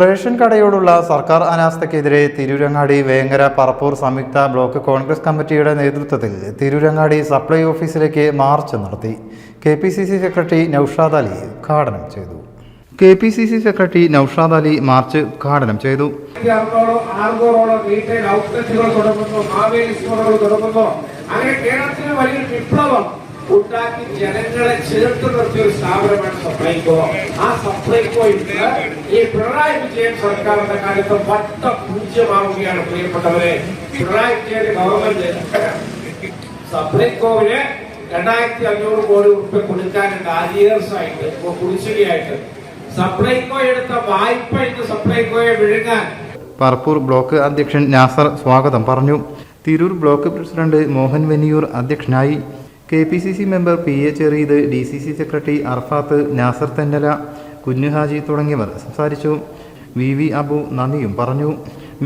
Ration കടയോടുള്ള സർക്കാർ അനാസ്ഥയ്ക്കെതിരെ തിരൂരങ്ങാടി വേങ്ങര പറപ്പൂർ സംയുക്ത block Congress കമ്മിറ്റിയുടെ നേതൃത്വത്തിൽ തിരൂരങ്ങാടി സപ്ലൈ ഓഫീസിലേക്ക് മാർച്ച് നടത്തി. K P C C secretary Naushad Ali ഉദ്ഘാടനം ചെയ്തു. K P C C secretary Naushad Ali march ഉദ്ഘാടനം ചെയ്തു. അങ്ങനെ കേരളത്തിന് വലിയൊരു വിപ്ലവം. ഉണ്ടാക്കി ജനങ്ങളെ ചേർത്ത് നിർത്തിയ ഒരു സ്ഥാപനമാണ് സപ്ലൈകോ ആ സപ്ലൈകോ ഇന്ന് ഈ പിണറായി വിജയൻ സർക്കാരിന്റെ കാലത്ത് വട്ട പൂജ്യമാവുകയാണ് പ്രിയപ്പെട്ടവരെ. പിണറായി വിജയന്റെ ഗവൺമെന്റ് സപ്ലൈകോവിന് രണ്ടായിരത്തി അഞ്ഞൂറ് കോടി രൂപ കൊടുക്കാനുണ്ട് ആരിയേഴ്സ് ആയിട്ട് കുടിശ്ശികയായിട്ട് സപ്ലൈകോ എടുത്ത വായ്പ ഇന്ന് സപ്ലൈകോയെ വിഴുങ്ങാൻ. പറപ്പൂർ ബ്ലോക്ക് അധ്യക്ഷൻ നാസർ സ്വാഗതം പറഞ്ഞു. തിരൂർ ബ്ലോക്ക് പ്രസിഡന്റ് മോഹൻ വെനിയൂർ അധ്യക്ഷനായി. K P C C member P A Chereed D C C secretary Arafath Nasar Thennala Kunjuhaji തുടങ്ങിയവർ സംസാരിച്ചു. വി വി അബു നന്ദിയും പറഞ്ഞു.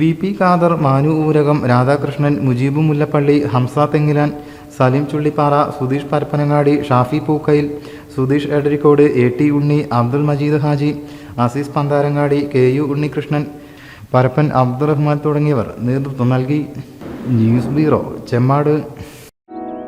V P Khader Manu Oorakam Radhakrishnan Mujeeb Mullappally Hamsa Thengilan Saleem Chullippara Sudheesh Parappanangadi Shafi Pookkayil Sudheesh Edarikode A T Unni Abdul Majeed Haji Azeez Pantharangadi K U Unnikrishnan Parappan Abdurahman തുടങ്ങിയവർ നേതൃത്വം നൽകി. News bureau Chemmad.